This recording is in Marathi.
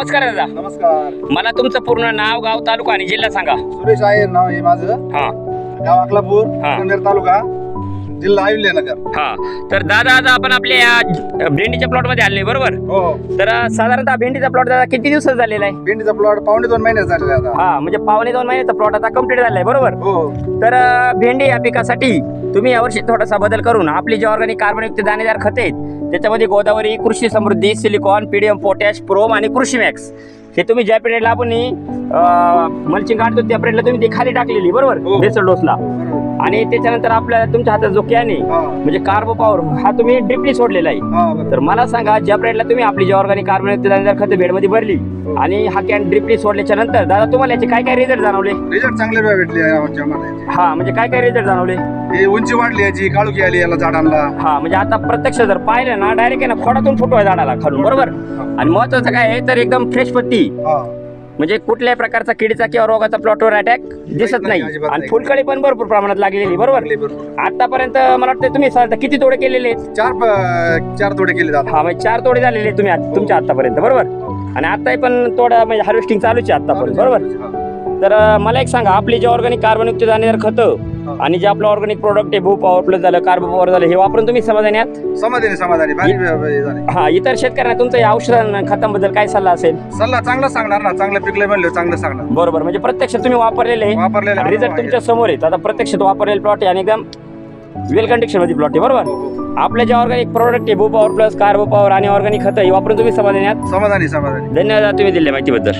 नमस्कार दादा. नमस्कार. मला तुमचं पूर्ण नाव गाव तालुका आणि जिल्हा सांगा. सुरेश आहे नाव आहे माझं. हा. गाव अकलापूर हा. तालुका. हा. तर दादा आज आपण आपल्या या भेंडीच्या प्लॉटमध्ये आले बरोबर? हो हो. तर साधारणतः भेंडीचा प्लॉट दादा किती दिवसात झालेला आहे? भेंडीचा प्लॉट पावणे दोन महिन्यात झालेला आहे आता. हा म्हणजे पावणे दोन महिन्याचा प्लॉट आता कंप्लीट झालाय बरोबर? हो. तर अं, भेंडी या पिकासाठी तुम्ही यावर्षी थोडासा बदल करून आपली जे ऑर्गॅनिक कार्बनयुक्त दाणेदार खते आहेत त्याच्यामध्ये Godavari Krushi Samruddhi silicon PDM potash PROM आणि कृषी मॅक्स हे तुम्ही ज्या पिरियडला आपण मल्चिंग काढतो त्या पिरियडला तुम्ही ती खाली टाकलेली बरोबर? हो. बेसल डोसला. आणि त्याच्यानंतर आपल्या तुमच्या हातात जो कॅन आहे हा. म्हणजे कार्बो पॉवर हा तुम्ही ड्रिपली सोडलेला आहे. हा तर मला सांगा ज्या पिरियडला तुम्ही आपली जी ऑर्गॅनिक दाणेदार खते बेडमध्ये भरली आणि हा कॅन ड्रिपली सोडल्याच्या नंतर दादा तुम्हाला याचे काय काय रिझल्ट जाणवले? रिझल्ट चांगले भेटले. हा म्हणजे काय काय रिझल्ट जाणवले? हे उंची वाढली याची काळुकी आली याला झाडांना. हा म्हणजे आता प्रत्यक्ष जर पाहिलं ना डायरेक्ट आहे ना खोडातून फुटवाय झाडाला खालून बरोबर? आणि महत्वाचं काय आहे तर एकदम फ्रेश पत्ती हा. म्हणजे कुठल्याही प्रकारचा किडीचा किंवा रोगाचा प्लॉटवर अटॅक दिसत नाही, आणि नाही. फुलकळी पण भरपूर प्रमाणात लागलेली बरोबर. आतापर्यंत मला वाटतं तुम्ही किती तोडे केलेले आहेत? चार प- चार तोडे केले जातात हा म्हणजे चार तोडे झालेले तुम्ही तुमच्या आतापर्यंत बरोबर? आणि आता पण तोडा म्हणजे हार्वेस्टिंग चालूच आहे आतापर्यंत बरोबर? हा. तर अं, मला एक सांगा आपली जे ऑर्गॅनिक कार्बनयुक्त दाणेदार खतं आणि जे आपलं ऑर्गॅनिक प्रोडक्ट आहे भू पॉवर प्लस झालं कार्बो पॉवर झालं हे वापरून तुम्ही समाधानी आहात? समाधानी समाधानी. भारी हे झाले हा इतर शेतकऱ्यांना तुमचं या औषधांना खतांबद्दल काय सल्ला असेल? सल्ला चांगला सांगणार ना चांगलं पिकले म्हणलं चांगलं सांगणार. बरोबर म्हणजे प्रत्यक्ष तुम्ही वापरलेले आहे. वापरलेला रिझल्ट तुमच्यासमोर आहेत. आता प्रत्यक्षात वापरलेले प्लॉट आहे आणि एकदम वेल कंडिशनमध्ये प्लॉट आहे बरोबर? आपले जे ऑर्गॅनिक प्रोडक्ट आहे Bhu power plus carbo power आणि ऑर्गॅनिक खतं हे वापरून तुम्ही समाधानी आहात? समाधानी समाधानी. धन्यवाद तुम्ही दिले माहितीबद्दल.